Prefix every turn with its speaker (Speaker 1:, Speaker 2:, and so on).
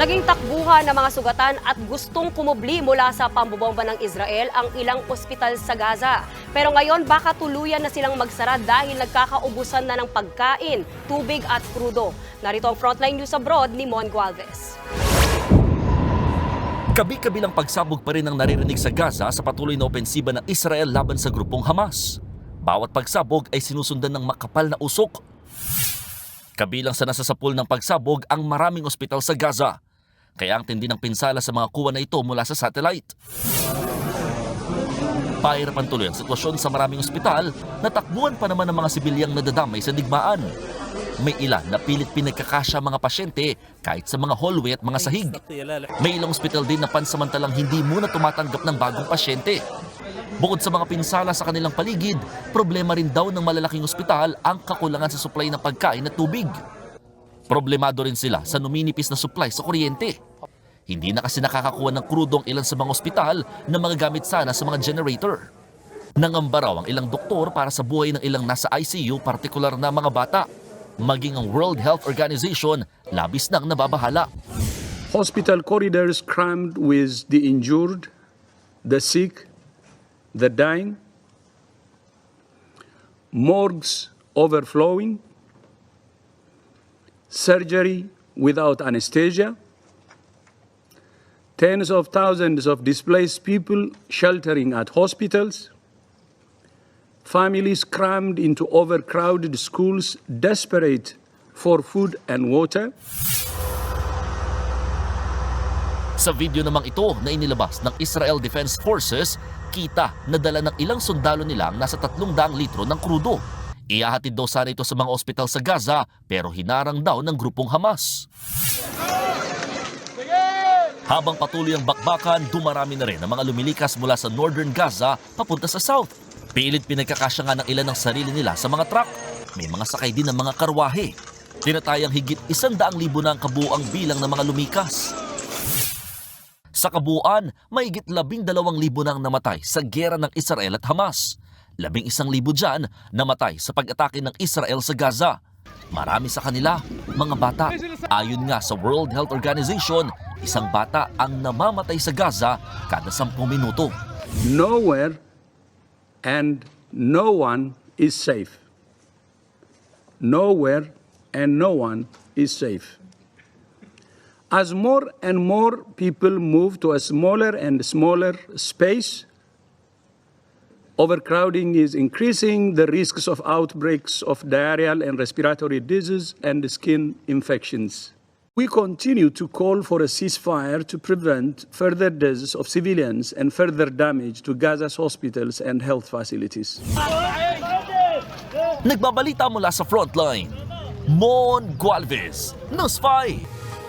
Speaker 1: Naging takbuhan ng mga sugatan at gustong kumubli mula sa pambobomba ng Israel ang ilang ospital sa Gaza. Pero ngayon baka tuluyan na silang magsara dahil nagkakaubusan na ng pagkain, tubig at krudo. Narito ang Frontline News Abroad ni Mon Gualvez.
Speaker 2: Kabi-kabilang pagsabog pa rin ang naririnig sa Gaza sa patuloy na opensiba ng Israel laban sa grupong Hamas. Bawat pagsabog ay sinusundan ng makapal na usok. Kabilang sa nasasapul ng pagsabog ang maraming ospital sa Gaza. Kaya ang tindi ng pinsala sa mga kuha na ito mula sa satellite. Pahirapan tuloy ang sitwasyon sa maraming ospital na takbuhan pa naman ng mga sibilyang nadadamay sa digmaan. May ilan na pilit pinagkakasya mga pasyente kahit sa mga hallway at mga sahig. May ilang ospital din na pansamantalang hindi muna tumatanggap ng bagong pasyente. Bukod sa mga pinsala sa kanilang paligid, problema rin daw ng malalaking ospital ang kakulangan sa supply ng pagkain at tubig. Problemado rin sila sa numinipis na supply sa kuryente. Hindi na kasi nakakakuha ng krudong ilan sa mga ospital na mga gamit sana sa mga generator. Nangamba raw ang ilang doktor para sa buhay ng ilang nasa ICU, partikular na mga bata. Maging ang World Health Organization, labis nang nababahala.
Speaker 3: hospital corridors crammed with the injured, the sick, the dying, morgues overflowing, surgery without anesthesia, tens of thousands of displaced people sheltering at hospitals, families crammed into overcrowded schools desperate for food and water.
Speaker 2: Sa video namang ito na inilabas ng Israel Defense Forces, kita na dala ng ilang sundalo nila ang nasa 300 litro ng krudo. Ihahatid daw sana ito sa mga ospital sa Gaza pero hinarang daw ng grupong Hamas. Habang patuloy ang bakbakan, dumarami na rin ang mga lumilikas mula sa northern Gaza papunta sa south. Pilit pinagkakasya nga ng ilan ng sarili nila sa mga truck. May mga sakay din ng mga karwahe. Tinatayang higit isang daang libo na ang kabuang bilang ng mga lumikas. Sa kabuuan, mahigit labing dalawang libo nang namatay sa gera ng Israel at Hamas. Labing isang libo dyan namatay sa pag-atake ng Israel sa Gaza. Marami sa kanila, mga bata. Ayon nga sa World Health Organization, isang bata ang namamatay sa Gaza kada sampung minuto.
Speaker 3: nowhere and no one is safe. Nowhere and no one is safe. As more and more people move to a smaller and smaller space, overcrowding is increasing the risks of outbreaks of diarrheal and respiratory disease and skin infections. We continue to call for a ceasefire to prevent further deaths of civilians and further damage to Gaza's hospitals and health facilities.
Speaker 2: Nagbabalita mula sa frontline, Mon Gualvez, News 5.